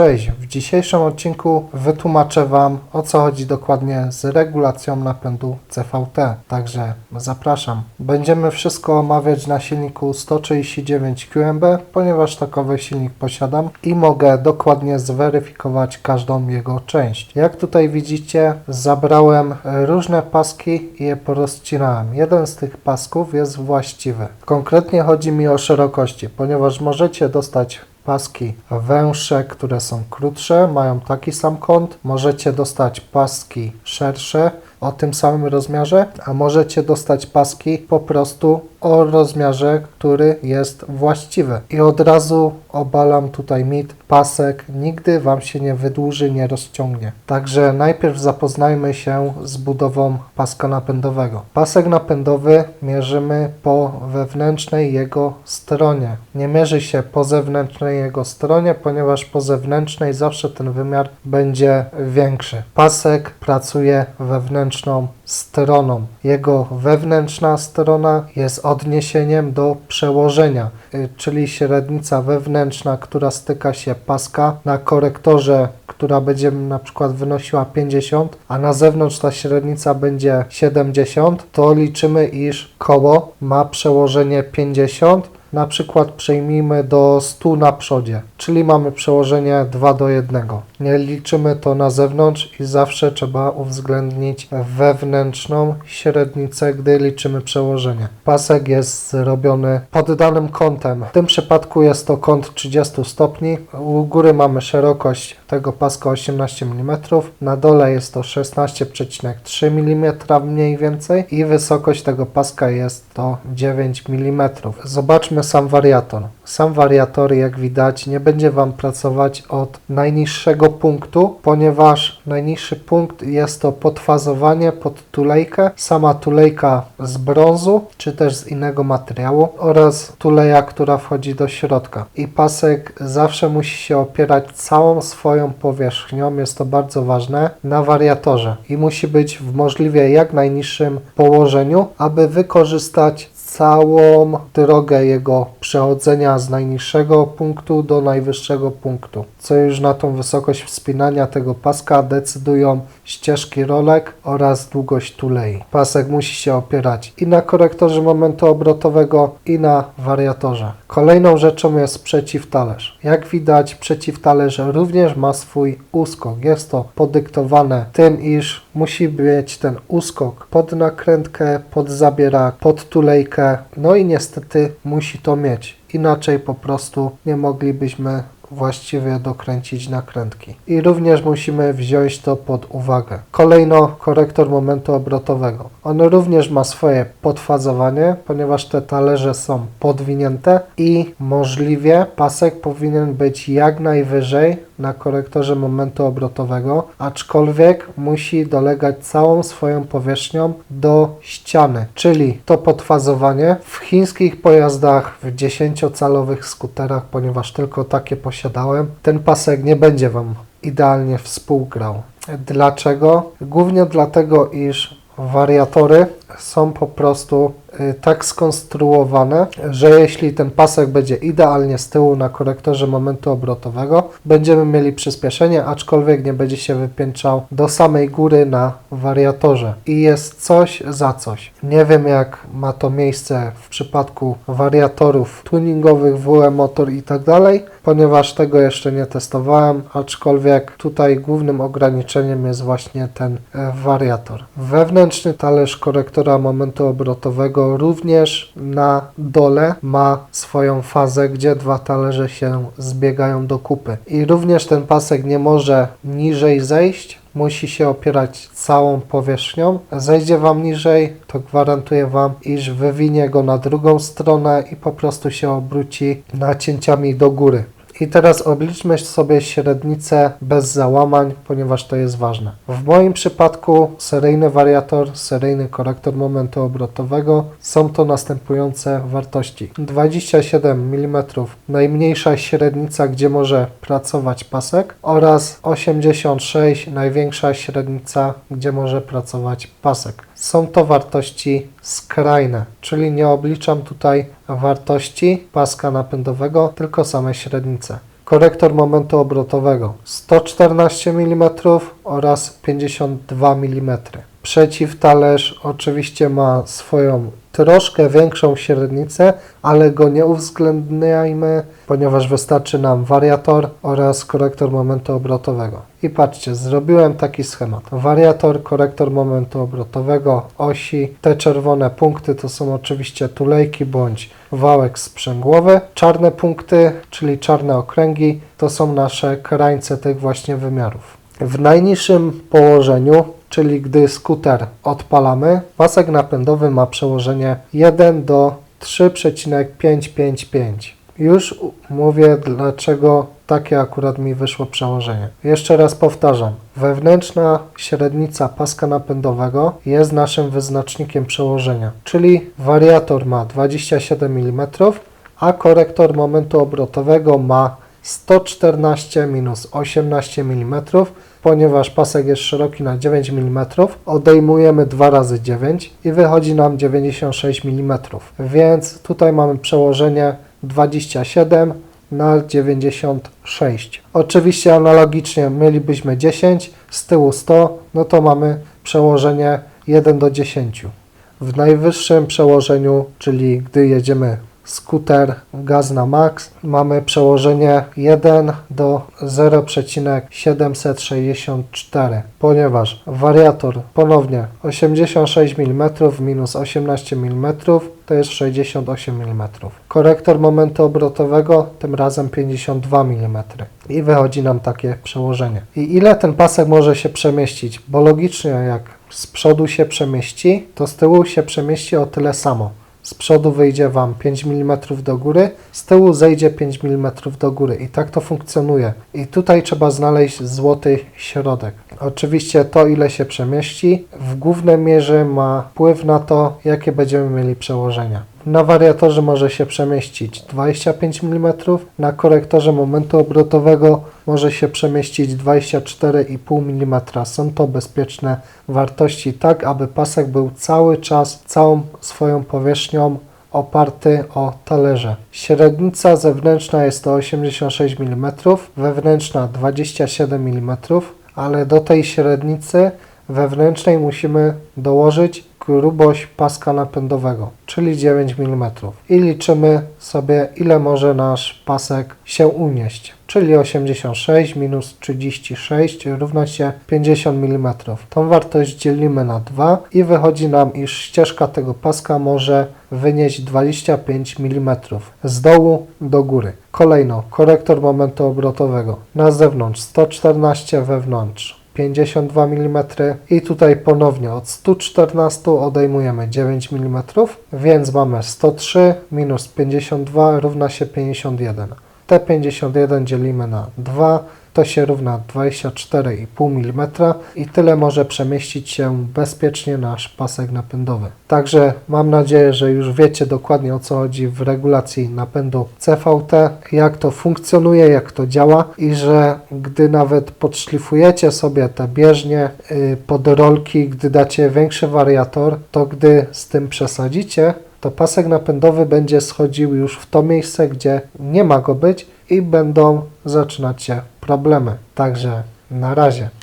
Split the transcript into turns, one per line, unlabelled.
Cześć, w dzisiejszym odcinku wytłumaczę Wam o co chodzi dokładnie z regulacją napędu CVT, także zapraszam. Będziemy wszystko omawiać na silniku 139 QMB, ponieważ takowy silnik posiadam i mogę dokładnie zweryfikować każdą jego część. Jak tutaj widzicie, zabrałem różne paski i je porozcinałem. Jeden z tych pasków jest właściwy. Konkretnie chodzi mi o szerokości, ponieważ możecie dostać paski węższe, które są krótsze, mają taki sam kąt. Możecie dostać paski szersze o tym samym rozmiarze, a możecie dostać paski po prostu o rozmiarze, który jest właściwy. I od razu obalam tutaj mit, pasek nigdy Wam się nie wydłuży, nie rozciągnie. Także najpierw zapoznajmy się z budową paska napędowego. Pasek napędowy mierzymy po wewnętrznej jego stronie. Nie mierzy się po zewnętrznej jego stronie, ponieważ po zewnętrznej zawsze ten wymiar będzie większy. Pasek pracuje wewnętrzną stroną. Jego wewnętrzna strona jest odniesieniem do przełożenia, y, czyli średnica wewnętrzna, która styka się paska na korektorze, która będzie na przykład wynosiła 50, a na zewnątrz ta średnica będzie 70, to liczymy, iż koło ma przełożenie 50 na przykład przejmijmy do 100 na przodzie, czyli mamy przełożenie 2 do 1. Nie liczymy to na zewnątrz i zawsze trzeba uwzględnić wewnętrzną średnicę, gdy liczymy przełożenie. Pasek jest zrobiony pod danym kątem. W tym przypadku jest to kąt 30 stopni. U góry mamy szerokość tego paska 18 mm, na dole jest to 16,3 mm mniej więcej i wysokość tego paska jest to 9 mm. Zobaczmy sam wariator. Sam wariator, jak widać, nie będzie Wam pracować od najniższego punktu, ponieważ najniższy punkt jest to podfazowanie pod tulejkę. Sama tulejka z brązu, czy też z innego materiału oraz tuleja, która wchodzi do środka. I pasek zawsze musi się opierać całą swoją powierzchnią, jest to bardzo ważne, na wariatorze i musi być w możliwie jak najniższym położeniu, aby wykorzystać całą drogę jego przechodzenia z najniższego punktu do najwyższego punktu, co już na tą wysokość wspinania tego paska decydują ścieżki rolek oraz długość tulei. Pasek musi się opierać i na korektorze momentu obrotowego i na wariatorze. Kolejną rzeczą jest przeciwtalerz. Jak widać przeciwtalerz również ma swój uskok. Jest to podyktowane tym, iż musi być ten uskok pod nakrętkę, pod zabierak, pod tulejkę, no i niestety musi to mieć. Inaczej po prostu nie moglibyśmy właściwie dokręcić nakrętki. I również musimy wziąć to pod uwagę. Kolejno korektor momentu obrotowego. On również ma swoje podfazowanie, ponieważ te talerze są podwinięte i możliwie pasek powinien być jak najwyżej na korektorze momentu obrotowego, aczkolwiek musi dolegać całą swoją powierzchnią do ściany, czyli to podfazowanie w chińskich pojazdach, w 10-calowych skuterach, ponieważ tylko takie posiadałem, ten pasek nie będzie Wam idealnie współgrał. Dlaczego? Głównie dlatego, iż wariatory są po prostu tak skonstruowane, że jeśli ten pasek będzie idealnie z tyłu na korektorze momentu obrotowego, będziemy mieli przyspieszenie, aczkolwiek nie będzie się wypiętrzał do samej góry na wariatorze. I jest coś za coś. Nie wiem jak ma to miejsce w przypadku wariatorów tuningowych, WM motor i tak dalej, ponieważ tego jeszcze nie testowałem, aczkolwiek tutaj głównym ograniczeniem jest właśnie ten e, wariator. Wewnętrzny talerz korektora momentu obrotowego również na dole ma swoją fazę, gdzie dwa talerze się zbiegają do kupy. I również ten pasek nie może niżej zejść, musi się opierać całą powierzchnią. Zejdzie Wam niżej, to gwarantuję Wam, iż wywinie go na drugą stronę i po prostu się obróci nacięciami do góry. I teraz obliczmy sobie średnicę bez załamań, ponieważ to jest ważne. W moim przypadku seryjny wariator, seryjny korektor momentu obrotowego są to następujące wartości. 27 mm najmniejsza średnica, gdzie może pracować pasek oraz 86 największa średnica, gdzie może pracować pasek. Są to wartości skrajne, czyli nie obliczam tutaj wartości paska napędowego, tylko same średnice. korektor momentu obrotowego 114 mm oraz 52 mm. Przeciwtalerz oczywiście ma swoją troszkę większą średnicę, ale go nie uwzględniajmy, ponieważ wystarczy nam wariator oraz korektor momentu obrotowego. I patrzcie, zrobiłem taki schemat. Wariator, korektor momentu obrotowego, osi. Te czerwone punkty to są oczywiście tulejki bądź wałek sprzęgłowy. Czarne punkty, czyli czarne okręgi, to są nasze krańce tych właśnie wymiarów. W najniższym położeniu, czyli gdy skuter odpalamy, pasek napędowy ma przełożenie 1 do 3,555. Już mówię, dlaczego takie akurat mi wyszło przełożenie. Jeszcze raz powtarzam. Wewnętrzna średnica paska napędowego jest naszym wyznacznikiem przełożenia, czyli wariator ma 27 mm, a korektor momentu obrotowego ma 114 minus 18 mm, ponieważ pasek jest szeroki na 9 mm, odejmujemy 2 razy 9 i wychodzi nam 96 mm. Więc tutaj mamy przełożenie 27 na 96. Oczywiście analogicznie mielibyśmy 10, z tyłu 100, no to mamy przełożenie 1 do 10. W najwyższym przełożeniu, czyli gdy jedziemy skuter gaz na max, mamy przełożenie 1 do 0,764, ponieważ wariator ponownie 86 mm minus 18 mm to jest 68 mm. Korektor momentu obrotowego tym razem 52 mm i wychodzi nam takie przełożenie. I ile ten pasek może się przemieścić? Bo logicznie jak z przodu się przemieści, to z tyłu się przemieści o tyle samo. Z przodu wyjdzie Wam 5 mm do góry, z tyłu zejdzie 5 mm do góry i tak to funkcjonuje. I tutaj trzeba znaleźć złoty środek. Oczywiście to, ile się przemieści, w głównej mierze ma wpływ na to, jakie będziemy mieli przełożenia. Na wariatorze może się przemieścić 25 mm, na korektorze momentu obrotowego może się przemieścić 24,5 mm. Są to bezpieczne wartości, tak aby pasek był cały czas, całą swoją powierzchnią oparty o talerze. Średnica zewnętrzna jest to 86 mm, wewnętrzna 27 mm, ale do tej średnicy wewnętrznej musimy dołożyć grubość paska napędowego, czyli 9 mm. I liczymy sobie, ile może nasz pasek się unieść, czyli 86 minus 36 równa się 50 mm. Tą wartość dzielimy na 2 i wychodzi nam, iż ścieżka tego paska może wynieść 25 mm z dołu do góry. Kolejno korektor momentu obrotowego na zewnątrz 114, wewnątrz 52 mm i tutaj ponownie od 114 odejmujemy 9 mm, więc mamy 103 minus 52 równa się 51. Te 51 dzielimy na 2, to się równa 24,5 mm i tyle może przemieścić się bezpiecznie nasz pasek napędowy. Także mam nadzieję, że już wiecie dokładnie o co chodzi w regulacji napędu CVT, jak to funkcjonuje, jak to działa i że gdy nawet podszlifujecie sobie te bieżnie yy, pod rolki, gdy dacie większy wariator, to gdy z tym przesadzicie, to pasek napędowy będzie schodził już w to miejsce, gdzie nie ma go być i będą zaczynać się problemy. Także na razie.